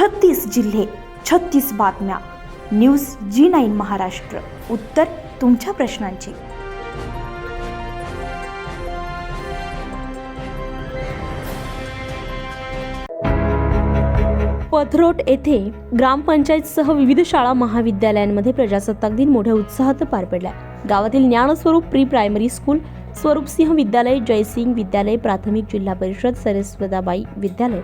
छत्तीस जिल्हे छत्तीस बातम्या. News G nine Maharashtra. उत्तर तुमच्या प्रश्नांची. पथरोट येथे ग्रामपंचायतसह विविध शाळा महाविद्यालयांमध्ये प्रजासत्ताक दिन मोठ्या उत्साहात पार पडला. गावातील Dnyanswarup pre primary school Swarupsinh विद्यालय जयसिंग विद्यालय प्राथमिक जिल्हा परिषद सरस्वताबाई विद्यालय.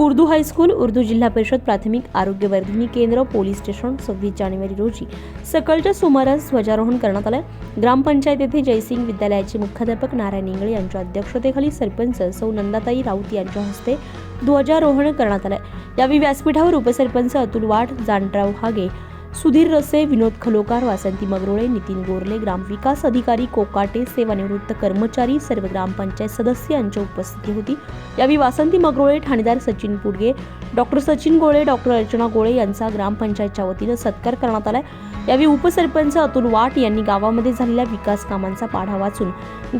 उर्दू हायस्कूल उर्दू जिल्हा परिषद प्राथमिक आरोग्यवर्धिनी केंद्र पोलीस स्टेशन सव्वीस जानेवारी रोजी. सकाळच्या सुमारास ध्वजारोहण करण्यात आलं ग्रामपंचायत येथे जयसिंग विद्यालयाचे मुख्याध्यापक नारायण इंगळे यांच्या अध्यक्षतेखाली सरपंच सौ नंदाताई राऊत यांच्या हस्ते ध्वजारोहण करण्यात आलं यावेळी व्यासपीठावर उपसरपंच अतुल वाट जानराव हागे सुधीर रसे विनोद खलोकार वासंती मगरोळे नितीन गोरले ग्रामविकास अधिकारी कोकाटे सेवानिवृत्त कर्मचारी सर्व ग्रामपंचायत सदस्य यांच्या उपस्थिती होती. यावेळी वासंती मगरोळे ठाणेदार सचिन पुडगे डॉक्टर सचिन गोळे डॉक्टर अर्चना गोळे यांचा ग्रामपंचायतच्या वतीनं सत्कार करण्यात आला यावेळी उपसरपंच अतुल वाट यांनी गावामध्ये झालेल्या विकास कामांचा पाढा वाचून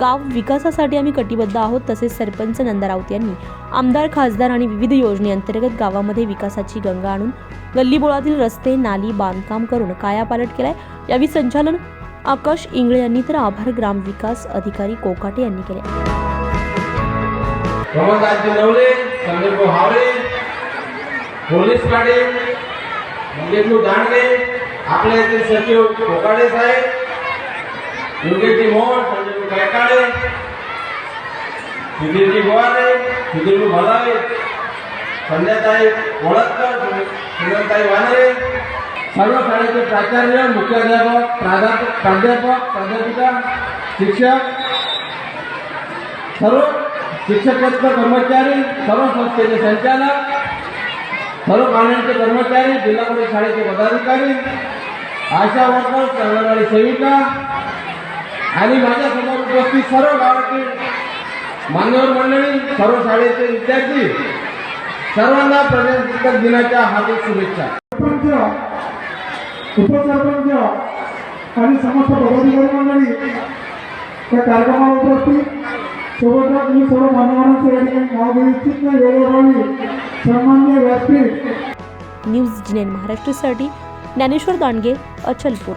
गाव विकासासाठी आम्ही कटिबद्ध आहोत तसेच सरपंच नंदा राऊत यांनी आमदार खासदार आणि विविध योजनेअंतर्गत गावामध्ये विकासाची गंगा आणून गल्लीबोळातील रस्ते नाली बांधकाम करून कायापालट केलाय. यावेळी संचालन आकाश इंगळे यांनी तर आभार ग्रामविकास अधिकारी कोकाटे यांनी केले. पोलीस आपल्या येथील सचिव कोकाडे साहेब मोहन संजय गायकाडे सुधीरजी गोवारे सुधीरभाऊ भलावे संध्याताई ओळखकर सुनंदाताई वानरे सर्व शाळेचे प्राचार्य मुख्याध्यापक प्राध्यापक प्राध्यापक प्राध्यापिका शिक्षक सर्व शिक्षकत्व कर्मचारी सर्व संस्थेचे संचालक सर्व पाण्याचे कर्मचारी जिल्हा परिषद शाळेचे पदाधिकारी आशा वर्कर अंगणवाडी सेविका आणि माझ्यासमोर उपस्थित सर्व गावातील मान्यवर मंडळी सर्व शाळेचे विद्यार्थी सर्वांना प्रजासत्ताक दिनाच्या हार्दिक शुभेच्छा. सरपंच उपसरपंच आणि समस्त पदाधिकारी मंडळी त्या कार्यक्रमाला उपस्थित. सोबतच मी सर्व मान्यवरांचे या ठिकाणी नाव घेऊ इच्छित नाही. वेळोवेळी सन्मान्य व्यासपीठ. न्यूज जिनेन महाराष्ट्रासाठी ज्ञानेश्वर दांडगे अचलपूर.